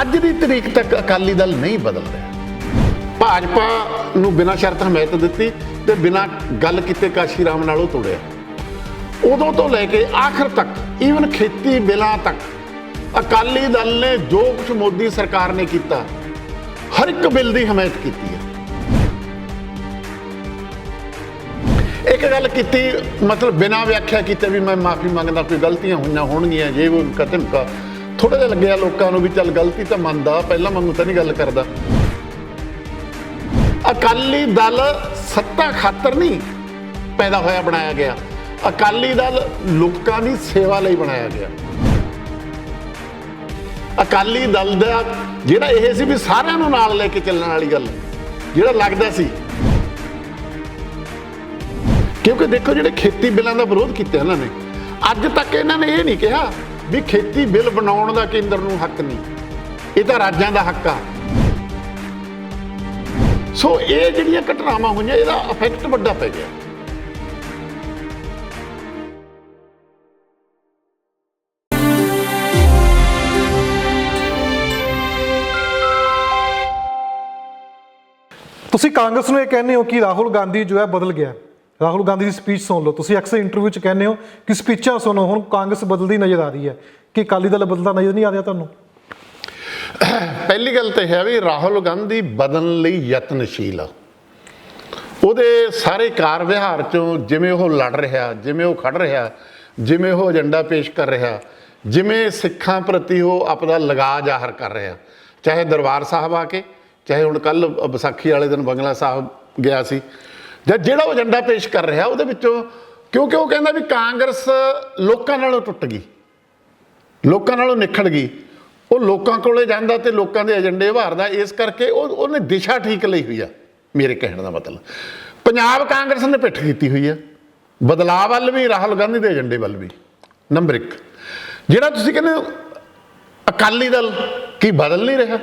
ਅੱਜ ਦੀ ਤਰੀਕ ਤੱਕ ਅਕਾਲੀ ਦਲ ਨਹੀਂ ਬਦਲ ਰਿਹਾ। ਭਾਜਪਾ ਨੂੰ ਬਿਨਾਂ ਸ਼ਰਤ ਹਮਾਇਤ ਦਿੱਤੀ ਤੇ ਬਿਨਾਂ ਗੱਲ ਕੀਤੇ ਕਾਸ਼ੀ ਰਾਮ ਨਾਲ ਉਹ ਤੋੜਿਆ ਉਦੋਂ ਤੋਂ ਲੈ ਕੇ ਆਖਰ ਤੱਕ ਈਵਨ ਖੇਤੀ ਬਿੱਲਾਂ ਤੱਕ, ਅਕਾਲੀ ਦਲ ਨੇ ਜੋ ਕੁਝ ਮੋਦੀ ਸਰਕਾਰ ਨੇ ਕੀਤਾ, ਹਰ ਇੱਕ ਬਿੱਲ ਦੀ ਹਮਾਇਤ ਕੀਤੀ ਹੈ। ਇੱਕ ਗੱਲ ਕੀਤੀ, ਮਤਲਬ ਬਿਨਾਂ ਵਿਆਖਿਆ ਕੀਤੇ ਵੀ ਮੈਂ ਮਾਫੀ ਮੰਗਦਾ, ਕੋਈ ਗਲਤੀਆਂ ਹੋਈਆਂ ਹੋਣਗੀਆਂ, ਜੇ ਉਹ ਕਦਮ ਥੋੜਾ ਜਿਹਾ ਲੱਗਿਆ ਲੋਕਾਂ ਨੂੰ ਵੀ ਚੱਲ ਗਲਤੀ ਤਾਂ ਮੰਨਦਾ, ਪਹਿਲਾਂ ਵਾਂਗੂ ਤਾਂ ਨਹੀਂ ਗੱਲ ਕਰਦਾ। ਅਕਾਲੀ ਦਲ ਸੱਤਾ ਖਾਤਰ ਨਹੀਂ ਪੈਦਾ ਹੋਇਆ, ਬਣਾਇਆ ਗਿਆ। ਅਕਾਲੀ ਦਲ ਲੋਕਾਂ ਦੀ ਸੇਵਾ ਲਈ ਬਣਾਇਆ ਗਿਆ। ਅਕਾਲੀ ਦਲ ਦਾ ਜਿਹੜਾ ਇਹ ਸੀ ਵੀ ਸਾਰਿਆਂ ਨੂੰ ਨਾਲ ਲੈ ਕੇ ਚੱਲਣ ਵਾਲੀ ਗੱਲ, ਜਿਹੜਾ ਲੱਗਦਾ ਸੀ। ਕਿਉਂਕਿ ਦੇਖੋ ਜਿਹੜੇ ਖੇਤੀ ਬਿੱਲਾਂ ਦਾ ਵਿਰੋਧ ਕੀਤਾ ਇਹਨਾਂ ਨੇ, ਅੱਜ ਤੱਕ ਇਹਨਾਂ ਨੇ ਇਹ ਨਹੀਂ ਕਿਹਾ ਵੀ ਖੇਤੀ ਬਿੱਲ ਬਣਾਉਣ ਦਾ ਕੇਂਦਰ ਨੂੰ ਹੱਕ ਨਹੀਂ। ਇਹ ਤਾਂ ਰਾਜਾਂ ਦਾ ਹੱਕ ਆ। ਸੋ ਇਹ ਜਿਹੜੀਆਂ ਘਟਨਾਵਾਂ ਹੋਈਆਂ, ਇਹਦਾ ਇਫੈਕਟ ਵੱਡਾ ਪੈ ਗਿਆ। ਤੁਸੀਂ ਕਾਂਗਰਸ ਨੂੰ ਇਹ ਕਹਿੰਦੇ ਹੋ ਕਿ ਰਾਹੁਲ ਗਾਂਧੀ ਜੋ ਹੈ ਬਦਲ ਗਿਆ। ਰਾਹੁਲ ਗਾਂਧੀ ਦੀ ਸਪੀਚ ਸੁਣ ਲਓ। ਤੁਸੀਂ ਅਕਸਰ ਇੰਟਰਵਿਊ 'ਚ ਕਹਿੰਦੇ ਹੋ ਕਿ ਸਪੀਚਾਂ ਸੁਣੋ, ਹੁਣ ਕਾਂਗਰਸ ਬਦਲਦੀ ਨਜ਼ਰ ਆ ਰਹੀ ਹੈ। ਕਿ ਅਕਾਲੀ ਦਲ ਬਦਲਦਾ ਨਜ਼ਰ ਨਹੀਂ ਆ ਰਿਹਾ ਤੁਹਾਨੂੰ? ਪਹਿਲੀ ਗੱਲ ਤਾਂ ਇਹ ਹੈ ਵੀ ਰਾਹੁਲ ਗਾਂਧੀ ਬਦਲਣ ਲਈ ਯਤਨਸ਼ੀਲ ਆ। ਉਹਦੇ ਸਾਰੇ ਕਾਰ ਵਿਹਾਰ ਚੋਂ ਜਿਵੇਂ ਉਹ ਲੜ ਰਿਹਾ, ਜਿਵੇਂ ਉਹ ਖੜ ਰਿਹਾ, ਜਿਵੇਂ ਉਹ ਏਜੰਡਾ ਪੇਸ਼ ਕਰ ਰਿਹਾ, ਜਿਵੇਂ ਸਿੱਖਾਂ ਪ੍ਰਤੀ ਉਹ ਆਪਣਾ ਲਗਾ ਜ਼ਾਹਰ ਕਰ ਰਿਹਾ। ਚਾਹੇ ਦਰਬਾਰ ਸਾਹਿਬ ਆ ਕੇ, ਚਾਹੇ ਹੁਣ ਕੱਲ ਵਿਸਾਖੀ ਵਾਲੇ ਦਿਨ ਬੰਗਲਾ ਸਾਹਿਬ ਗਿਆ ਸੀ ਜਾਂ ਜਿਹੜਾ ਉਹ ਏਜੰਡਾ ਪੇਸ਼ ਕਰ ਰਿਹਾ ਉਹਦੇ ਵਿੱਚੋਂ, ਕਿਉਂਕਿ ਉਹ ਕਹਿੰਦਾ ਵੀ ਕਾਂਗਰਸ ਲੋਕਾਂ ਨਾਲੋਂ ਟੁੱਟ ਗਈ, ਲੋਕਾਂ ਨਾਲੋਂ ਨਿਖੜ ਗਈ। ਉਹ ਲੋਕਾਂ ਕੋਲੇ ਜਾਂਦਾ ਤੇ ਲੋਕਾਂ ਦੇ ਏਜੰਡੇ ਉਭਾਰਦਾ, ਇਸ ਕਰਕੇ ਉਹ, ਉਹਨੇ ਦਿਸ਼ਾ ਠੀਕ ਲਈ ਹੋਈ ਆ, ਮੇਰੇ ਕਹਿਣ ਦਾ ਮਤਲਬ। ਪੰਜਾਬ ਕਾਂਗਰਸ ਨੇ ਪਿੱਠ ਕੀਤੀ ਹੋਈ ਆ, ਬਦਲਾਅ ਵੱਲ ਵੀ, ਰਾਹੁਲ ਗਾਂਧੀ ਦੇ ਏਜੰਡੇ ਵੱਲ ਵੀ, ਨੰਬਰ 1 ਜਿਹੜਾ ਤੁਸੀਂ ਕਹਿੰਦੇ ਹੋ, ਅਕਾਲੀ ਦਲ ਕੀ ਬਦਲ ਨਹੀਂ ਰਿਹਾ?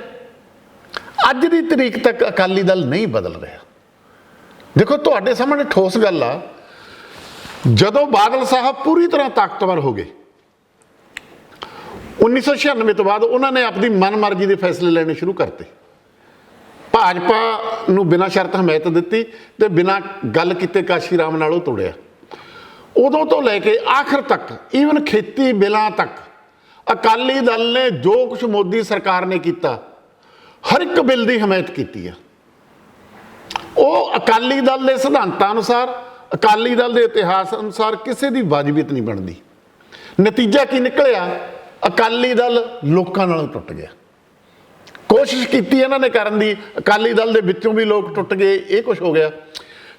ਅੱਜ ਦੀ ਤਰੀਕ ਤੱਕ ਅਕਾਲੀ ਦਲ ਨਹੀਂ ਬਦਲ ਰਿਹਾ। ਦੇਖੋ, ਤੁਹਾਡੇ ਸਾਹਮਣੇ ਠੋਸ ਗੱਲ ਆ। ਜਦੋਂ ਬਾਦਲ ਸਾਹਿਬ ਪੂਰੀ ਤਰ੍ਹਾਂ ਤਾਕਤਵਰ ਹੋ ਗਏ 1996 ਤੋਂ ਬਾਅਦ ਉਹਨਾਂ ਨੇ ਆਪਣੀ ਮਨਮਰਜ਼ੀ ਦੇ ਫੈਸਲੇ ਲੈਣੇ ਸ਼ੁਰੂ ਕਰਤੇ। ਭਾਜਪਾ ਨੂੰ ਬਿਨਾਂ ਸ਼ਰਤ ਹਮਾਇਤ ਦਿੱਤੀ ਤੇ ਬਿਨਾਂ ਗੱਲ ਕੀਤੇ ਕਾਸ਼ੀ ਰਾਮ ਨਾਲ ਉਹ ਤੋੜਿਆ। ਉਦੋਂ ਤੋਂ ਲੈ ਕੇ ਆਖਰ ਤੱਕ ਈਵਨ ਖੇਤੀ ਬਿੱਲਾਂ ਤੱਕ, ਅਕਾਲੀ ਦਲ ਨੇ ਜੋ ਕੁਝ ਮੋਦੀ ਸਰਕਾਰ ਨੇ ਕੀਤਾ, ਹਰ ਇੱਕ ਬਿੱਲ ਦੀ ਹਮਾਇਤ ਕੀਤੀ ਆ। ਉਹ ਅਕਾਲੀ ਦਲ ਦੇ ਸਿਧਾਂਤਾਂ ਅਨੁਸਾਰ, ਅਕਾਲੀ ਦਲ ਦੇ ਇਤਿਹਾਸ ਅਨੁਸਾਰ ਕਿਸੇ ਦੀ ਵਾਜਬੀਅਤ ਨਹੀਂ ਬਣਦੀ। ਨਤੀਜਾ ਕੀ ਨਿਕਲਿਆ? ਅਕਾਲੀ ਦਲ ਲੋਕਾਂ ਨਾਲੋਂ ਟੁੱਟ ਗਿਆ। ਕੋਸ਼ਿਸ਼ ਕੀਤੀ ਇਹਨਾਂ ਨੇ ਕਰਨ ਦੀ, ਅਕਾਲੀ ਦਲ ਦੇ ਵਿੱਚੋਂ ਵੀ ਲੋਕ ਟੁੱਟ ਗਏ, ਇਹ ਕੁਝ ਹੋ ਗਿਆ।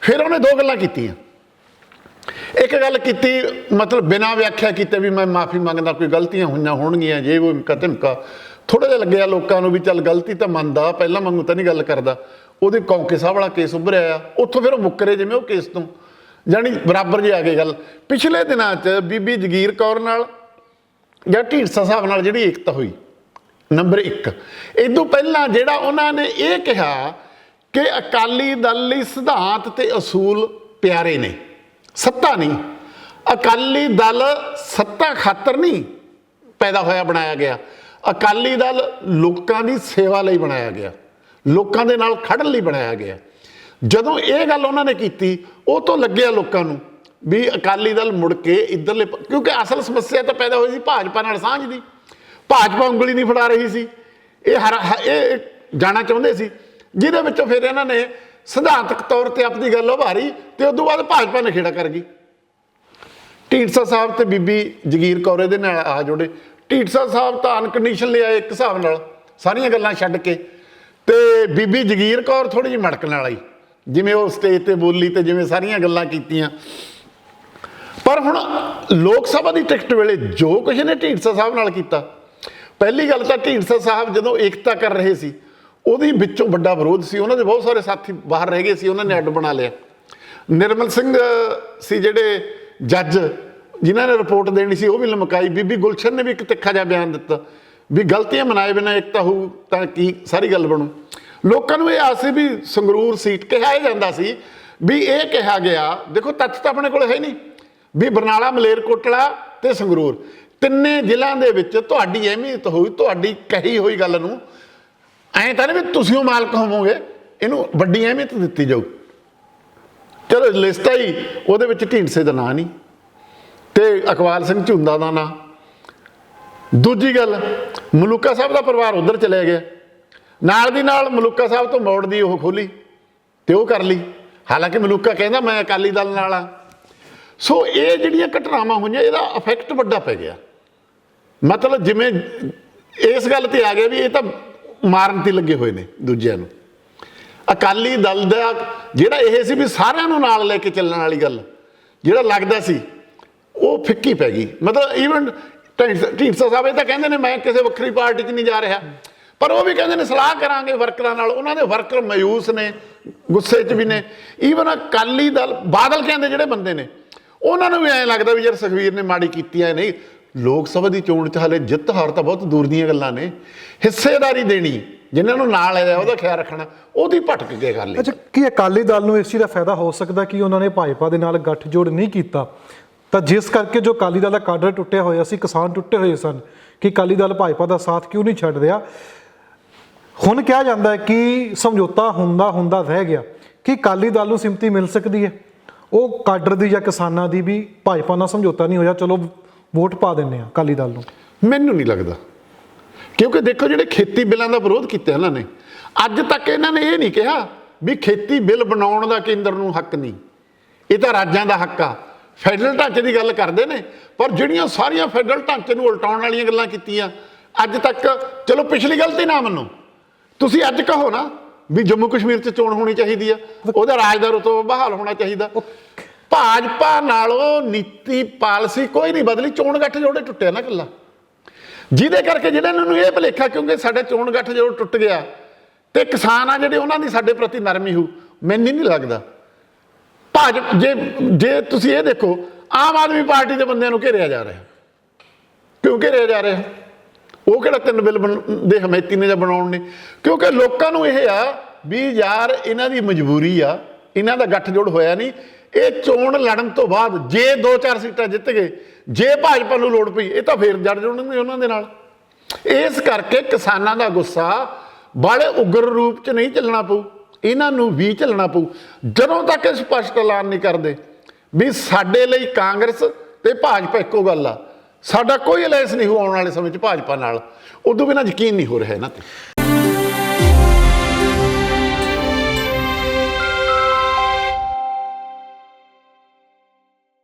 ਫਿਰ ਉਹਨੇ ਦੋ ਗੱਲਾਂ ਕੀਤੀਆਂ। ਇੱਕ ਗੱਲ ਕੀਤੀ, ਮਤਲਬ ਬਿਨਾਂ ਵਿਆਖਿਆ ਕੀਤੇ ਵੀ ਮੈਂ ਮਾਫੀ ਮੰਗਦਾ, ਕੋਈ ਗਲਤੀਆਂ ਹੋਈਆਂ ਹੋਣਗੀਆਂ, ਜੇ ਉਹ ਕਦਮ ਕਾ ਥੋੜਾ ਜਿਹਾ ਲੱਗਿਆ ਲੋਕਾਂ ਨੂੰ ਵੀ, ਚੱਲ ਗਲਤੀ ਤਾਂ ਮੰਨਦਾ, ਪਹਿਲਾਂ ਵਾਂਗੂ ਤਾਂ ਨਹੀਂ ਗੱਲ ਕਰਦਾ। ਉਹਦੇ ਕੌਂਕੇ ਸਾਹਿਬ ਵਾਲਾ ਕੇਸ ਉੱਭਰਿਆ ਆ, ਉੱਥੋਂ ਫਿਰ ਉਹ ਮੁੱਕਰੇ ਜਿਵੇਂ ਉਹ ਕੇਸ ਤੋਂ। ਜਾਣੀ ਬਰਾਬਰ ਜੇ ਆ ਗਈ ਗੱਲ। ਪਿਛਲੇ ਦਿਨਾਂ 'ਚ ਬੀਬੀ ਜਗੀਰ ਕੌਰ ਨਾਲ ਜਾਂ ਢੀਂਡਸਾ ਸਾਹਿਬ ਨਾਲ ਜਿਹੜੀ ਏਕਤਾ ਹੋਈ, ਨੰਬਰ 1 ਇਦੋਂ ਪਹਿਲਾਂ ਜਿਹੜਾ ਉਹਨਾਂ ਨੇ ਇਹ ਕਿਹਾ ਕਿ ਅਕਾਲੀ ਦਲ ਲਈ ਸਿਧਾਂਤ ਤੇ ਅਸੂਲ ਪਿਆਰੇ ਨੇ। ਸੱਤਾ ਨਹੀਂ। ਅਕਾਲੀ ਦਲ ਸੱਤਾ ਖਾਤਰ ਨਹੀਂ ਪੈਦਾ ਹੋਇਆ, ਬਣਾਇਆ ਗਿਆ। ਅਕਾਲੀ ਦਲ ਲੋਕਾਂ ਦੀ ਸੇਵਾ ਲਈ ਬਣਾਇਆ ਗਿਆ। ਲੋਕਾਂ ਦੇ ਨਾਲ ਖੜਨ ਲਈ ਬਣਾਇਆ ਗਿਆ। ਜਦੋਂ ਇਹ ਗੱਲ ਉਹਨਾਂ ਨੇ ਕੀਤੀ, ਉਹ ਤੋਂ ਲੱਗਿਆ ਲੋਕਾਂ ਨੂੰ ਵੀ ਅਕਾਲੀ ਦਲ ਮੁੜ ਕੇ ਇਧਰਲੇ ਕਿਉਂਕਿ ਅਸਲ ਸਮੱਸਿਆ ਤਾਂ ਪੈਦਾ ਹੋਈ ਸੀ ਭਾਜਪਾ ਨਾਲ ਸਾਂਝ ਦੀ। ਭਾਜਪਾ ਉਂਗਲੀ ਨਹੀਂ ਫੜਾ ਰਹੀ ਸੀ। ਇਹ ਹਰ ਇਹ ਜਾਣਾ ਚਾਹੁੰਦੇ ਸੀ। ਜਿਹਦੇ ਵਿੱਚੋਂ ਫਿਰ ਇਹਨਾਂ ਨੇ ਸਿਧਾਂਤਕ ਤੌਰ ਤੇ ਆਪਣੀ ਗੱਲ ਉਭਾਰੀ ਤੇ ਤੋਂ ਬਾਅਦ ਭਾਜਪਾ ਨੇ ਖੇੜਾ ਕਰ ਗਈ। ਢੀਂਡਸਾ ਸਾਹਿਬ ਤੇ ਬੀਬੀ ਜਗੀਰ ਕੌਰ ਇਹਦੇ ਨਾਲ ਆ ਜੋੜੇ। ਢੀਂਡਸਾ ਸਾਹਿਬ ਤਾਂ ਅਨਕੰਡੀਸ਼ਨ ਆਏ ਇੱਕ ਹਿਸਾਬ ਨਾਲ। ਸਾਰੀਆਂ ਗੱਲਾਂ ਛੱਡ ਕੇ ਤੇ ਬੀਬੀ ਜਗੀਰ ਕੌਰ ਥੋੜੀ ਜਿਹੀ ਮੜਕਣ ਵਾਲੀ, ਜਿਵੇਂ ਉਹ ਸਟੇਜ ਤੇ ਬੋਲੀ ਤੇ ਜਿਵੇਂ ਸਾਰੀਆਂ ਗੱਲਾਂ ਕੀਤੀਆਂ। ਪਰ ਹੁਣ ਲੋਕ ਸਭਾ ਦੀ ਟਿਕਟ ਵੇਲੇ ਜੋ ਕੁਝ ਨੇ ਢੀਂਡਸਾ ਸਾਹਿਬ ਨਾਲ ਕੀਤਾ, ਪਹਿਲੀ ਗੱਲ ਤਾਂ ਢੀਂਡਸਾ ਸਾਹਿਬ ਜਦੋਂ ਏਕਤਾ ਕਰ ਰਹੇ ਸੀ, ਉਹਦੇ ਵਿੱਚੋਂ ਵੱਡਾ ਵਿਰੋਧ ਸੀ, ਉਹਨਾਂ ਦੇ ਬਹੁਤ ਸਾਰੇ ਸਾਥੀ ਬਾਹਰ ਰਹਿ ਗਏ ਸੀ, ਉਹਨਾਂ ਨੇ ਅੱਡ ਬਣਾ ਲਿਆ। ਨਿਰਮਲ ਸਿੰਘ ਸੀ ਜਿਹੜੇ ਜੱਜ, ਜਿਨ੍ਹਾਂ ਨੇ ਰਿਪੋਰਟ ਦੇਣੀ ਸੀ, ਉਹ ਵੀ ਲਮਕਾਈ। ਬੀਬੀ ਗੁਲਸ਼ਨ ਨੇ ਵੀ ਇੱਕ ਤਿੱਖਾ ਜਿਹਾ ਬਿਆਨ ਦਿੱਤਾ। ਵੀ ਗਲਤੀਆਂ ਮਨਾਏ ਬਿਨਾਂ ਏਕਤਾ ਹੋਊ, ਤਾਂ ਕੀ ਸਾਰੀ ਗੱਲ ਬਣੂ? ਲੋਕਾਂ ਨੂੰ ਇਹ ਆਸ ਸੀ ਵੀ ਸੰਗਰੂਰ ਸੀਟ ਕਿਹਾ ਹੀ ਜਾਂਦਾ ਸੀ ਵੀ ਇਹ ਕਿਹਾ ਗਿਆ, ਦੇਖੋ ਤੱਥ ਤਾਂ ਆਪਣੇ ਕੋਲ ਹੈ ਨਹੀਂ, ਵੀ ਬਰਨਾਲਾ ਮਲੇਰਕੋਟਲਾ ਤੇ ਸੰਗਰੂਰ, ਤਿੰਨੇ ਜ਼ਿਲ੍ਹਿਆਂ ਦੇ ਵਿੱਚ ਤੁਹਾਡੀ ਅਹਿਮੀਅਤ ਹੋਈ ਤੁਹਾਡੀ ਕਹੀ ਹੋਈ ਗੱਲ ਨੂੰ, ਐਂ ਤਾਂ ਨਹੀਂ ਵੀ ਤੁਸੀਂ ਉਹ ਮਾਲਕ ਹੋਵੋਗੇ, ਇਹਨੂੰ ਵੱਡੀ ਅਹਿਮੀਅਤ ਦਿੱਤੀ ਜਾਊ। ਚਲੋ, ਲਿਸਟ ਆਈ, ਉਹਦੇ ਵਿੱਚ ਢੀਂਡਸੇ ਦਾ ਨਾਂ ਨਹੀਂ, ਤੇ ਅਕਵਾਲ ਸਿੰਘ ਝੁੰਦਾ ਦਾ ਨਾਂ ਦੂਜੀ ਗੱਲ, ਮਲੂਕਾ ਸਾਹਿਬ ਦਾ ਪਰਿਵਾਰ ਉਧਰ ਚਲੇ ਗਿਆ ਨਾਲ ਦੀ ਨਾਲ ਮਲੂਕਾ ਸਾਹਿਬ ਤੋਂ ਮੋੜ ਦੀ ਉਹ ਖੋਲੀ ਤੇ ਉਹ ਕਰ ਲਈ। ਹਾਲਾਂਕਿ ਮਲੂਕਾ ਕਹਿੰਦਾ, ਮੈਂ ਅਕਾਲੀ ਦਲ ਨਾਲ ਆ। ਸੋ ਇਹ ਜਿਹੜੀਆਂ ਘਟਨਾਵਾਂ ਹੋਈਆਂ, ਇਹਦਾ ਇਫੈਕਟ ਵੱਡਾ ਪੈ ਗਿਆ। ਮਤਲਬ ਜਿਵੇਂ ਇਸ ਗੱਲ ਤੇ ਆ ਗਿਆ ਵੀ ਇਹ ਤਾਂ ਮਾਰਨ ਤੇ ਲੱਗੇ ਹੋਏ ਨੇ ਦੂਜਿਆਂ ਨੂੰ। ਅਕਾਲੀ ਦਲ ਦਾ ਜਿਹੜਾ ਇਹ ਸੀ ਵੀ ਸਾਰਿਆਂ ਨੂੰ ਨਾਲ ਲੈ ਕੇ ਚੱਲਣ ਵਾਲੀ ਗੱਲ, ਜਿਹੜਾ ਲੱਗਦਾ ਸੀ, ਉਹ ਫਿੱਕੀ ਪੈ ਗਈ। ਮਤਲਬ ਈਵਨ ਢੀਂਡਸਾ ਸਾਹਿਬ, ਇਹ ਤਾਂ ਕਹਿੰਦੇ ਨੇ ਮੈਂ ਕਿਸੇ ਵੱਖਰੀ ਪਾਰਟੀ 'ਚ ਨਹੀਂ ਜਾ ਰਿਹਾ। ਪਰ ਉਹ ਵੀ ਕਹਿੰਦੇ ਨੇ ਸਲਾਹ ਕਰਾਂਗੇ ਵਰਕਰਾਂ ਨਾਲ। ਉਹਨਾਂ ਦੇ ਵਰਕਰ ਮਾਯੂਸ ਨੇ, ਗੁੱਸੇ 'ਚ ਵੀ ਨੇ। ਈਵਨ ਅਕਾਲੀ ਦਲ, ਬਾਦਲ ਕਹਿੰਦੇ ਜਿਹੜੇ ਬੰਦੇ ਨੇ, ਉਹਨਾਂ ਨੂੰ ਵੀ ਐਂ ਲੱਗਦਾ ਵੀ ਯਾਰ ਸੁਖਵੀਰ ਨੇ ਮਾੜੀ ਕੀਤੀ ਹੈ ਨਹੀਂ। ਲੋਕ ਸਭਾ ਦੀ ਚੋਣ 'ਚ ਹਾਲੇ ਜਿੱਤ ਹਾਰ ਤਾਂ ਬਹੁਤ ਦੂਰ ਦੀਆਂ ਗੱਲਾਂ ਨੇ। ਹਿੱਸੇਦਾਰੀ ਦੇਣੀ, ਜਿਨ੍ਹਾਂ ਨੂੰ ਨਾਲ ਆਇਆ ਉਹਦਾ ਖਿਆਲ ਰੱਖਣਾ, ਉਹਦੀ ਭਟਕ ਕੇ ਗੱਲ ਹੈ ਅੱਛਾ, ਕੀ ਅਕਾਲੀ ਦਲ ਨੂੰ ਇਸ ਚੀਜ਼ ਦਾ ਫਾਇਦਾ ਹੋ ਸਕਦਾ ਕਿ ਉਹਨਾਂ ਨੇ ਭਾਜਪਾ ਦੇ ਨਾਲ ਗੱਠਜੋੜ ਨਹੀਂ ਕੀਤਾ? ਤਾਂ ਜਿਸ ਕਰਕੇ ਜੋ ਅਕਾਲੀ ਦਲ ਦਾ ਕਾਡਰ ਟੁੱਟਿਆ ਹੋਇਆ ਸੀ, ਕਿਸਾਨ ਟੁੱਟੇ ਹੋਏ ਸਨ ਕਿ ਅਕਾਲੀ ਦਲ ਭਾਜਪਾ ਦਾ ਸਾਥ ਕਿਉਂ ਨਹੀਂ ਛੱਡ ਰਿਹਾ? ਹੁਣ ਕਿਹਾ ਜਾਂਦਾ ਹੈ ਕਿ ਸਮਝੌਤਾ ਹੁੰਦਾ ਹੁੰਦਾ ਰਹਿ ਗਿਆ ਕਿ ਅਕਾਲੀ ਦਲ ਨੂੰ ਸਿੰਮਤੀ ਮਿਲ ਸਕਦੀ ਹੈ। ਉਹ ਕਾਡਰ ਦੀ ਜਾਂ ਕਿਸਾਨਾਂ ਦੀ ਵੀ ਭਾਜਪਾ ਨਾਲ ਸਮਝੌਤਾ ਨਹੀਂ ਹੋਇਆ। ਚਲੋ, ਵੋਟ ਪਾ ਦਿੰਨੇ ਆ ਅਕਾਲੀ ਦਲ ਨੂੰ। ਮੈਨੂੰ ਨਹੀਂ ਲੱਗਦਾ। ਕਿਉਂਕਿ ਦੇਖੋ ਜਿਹੜੇ ਖੇਤੀ ਬਿੱਲਾਂ ਦਾ ਵਿਰੋਧ ਕੀਤਾ ਇਹਨਾਂ ਨੇ, ਅੱਜ ਤੱਕ ਇਹਨਾਂ ਨੇ ਇਹ ਨਹੀਂ ਕਿਹਾ ਵੀ ਖੇਤੀ ਬਿੱਲ ਬਣਾਉਣ ਦਾ ਕੇਂਦਰ ਨੂੰ ਹੱਕ ਨਹੀਂ। ਇਹ ਤਾਂ ਰਾਜਾਂ ਦਾ ਹੱਕ ਆ। ਫੈਡਰਲ ਢਾਂਚੇ ਦੀ ਗੱਲ ਕਰਦੇ ਨੇ ਪਰ ਜਿਹੜੀਆਂ ਸਾਰੀਆਂ ਫੈਡਰਲ ਢਾਂਚੇ ਨੂੰ ਉਲਟਾਉਣ ਵਾਲੀਆਂ ਗੱਲਾਂ ਕੀਤੀਆਂ ਅੱਜ ਤੱਕ ਚਲੋ ਪਿਛਲੀ ਗਲਤੀ ਨਾ ਮੰਨੋ ਤੁਸੀਂ ਅੱਜ ਕਹੋ ਨਾ ਵੀ ਜੰਮੂ ਕਸ਼ਮੀਰ 'ਚ ਚੋਣ ਹੋਣੀ ਚਾਹੀਦੀ ਆ ਉਹਦਾ ਰਾਜ ਦਾ ਰੁਤਬਾ ਬਹਾਲ ਹੋਣਾ ਚਾਹੀਦਾ। ਭਾਜਪਾ ਨਾਲੋਂ ਨੀਤੀ ਪਾਲਿਸੀ ਕੋਈ ਨਹੀਂ ਬਦਲੀ ਚੋਣ ਗੱਠ ਜੋੜੇ ਟੁੱਟਿਆ ਨਾ ਕੱਲਾ ਜਿਹਦੇ ਕਰਕੇ ਜਿਹੜਾ ਇਹਨਾਂ ਨੂੰ ਇਹ ਭਲੇਖਾ ਕਿਉਂਕਿ ਸਾਡੇ ਚੋਣ ਗੱਠ ਜਦੋਂ ਟੁੱਟ ਗਿਆ ਤੇ ਕਿਸਾਨ ਆ ਜਿਹੜੇ ਉਹਨਾਂ ਦੀ ਸਾਡੇ ਪ੍ਰਤੀ ਨਰਮੀ ਹੋ ਮੈਨੂੰ ਨਹੀਂ ਲੱਗਦਾ। ਭਾਜਪ ਜੇ ਜੇ ਤੁਸੀਂ ਇਹ ਦੇਖੋ, ਆਮ ਆਦਮੀ ਪਾਰਟੀ ਦੇ ਬੰਦਿਆਂ ਨੂੰ ਘੇਰਿਆ ਜਾ ਰਿਹਾ। ਕਿਉਂ ਘੇਰਿਆ ਜਾ ਰਿਹਾ? ਉਹ ਕਿਹੜਾ ਤਿੰਨ ਬਿੱਲ ਬਣ- ਦੇ ਹਮਾਇਤੀ ਨੇ ਜਾਂ ਬਣਾਉਣ ਨੇ? ਕਿਉਂਕਿ ਲੋਕਾਂ ਨੂੰ ਇਹ ਆ ਵੀ ਯਾਰ, ਇਹਨਾਂ ਦੀ ਮਜਬੂਰੀ ਆ, ਇਹਨਾਂ ਦਾ ਗੱਠਜੋੜ ਹੋਇਆ ਨਹੀਂ। ਇਹ ਚੋਣ ਲੜਨ ਤੋਂ ਬਾਅਦ ਜੇ 2-4 ਸੀਟਾਂ ਜਿੱਤ ਗਏ, ਜੇ ਭਾਜਪਾ ਨੂੰ ਲੋੜ ਪਈ, ਇਹ ਤਾਂ ਫੇਰ ਜੜ ਜੁੜਨਗੇ ਉਹਨਾਂ ਦੇ ਨਾਲ। ਇਸ ਕਰਕੇ ਕਿਸਾਨਾਂ ਦਾ ਗੁੱਸਾ ਬੜੇ ਉਗਰ ਰੂਪ ਚ ਨਹੀਂ ਚੱਲਣਾ ਪਊ। ਇਹਨਾਂ ਨੂੰ ਵੀ ਝੱਲਣਾ ਪਊ। ਜਦੋਂ ਤੱਕ ਇਹ ਸਪਸ਼ਟ ਐਲਾਨ ਨਹੀਂ ਕਰਦੇ ਵੀ ਸਾਡੇ ਲਈ ਕਾਂਗਰਸ ਤੇ ਭਾਜਪਾ ਇੱਕੋ ਗੱਲ ਆ। ਸਾਡਾ ਕੋਈ ਅਲਾਈਅੰਸ ਨਹੀਂ ਹੋਊ ਆਉਣ ਵਾਲੇ ਸਮੇਂ 'ਚ ਭਾਜਪਾ ਨਾਲ। ਉਦੋਂ ਬਿਨਾਂ ਯਕੀਨ ਨਹੀਂ ਹੋ ਰਿਹਾ ਇਹਨਾਂ ਤੇ।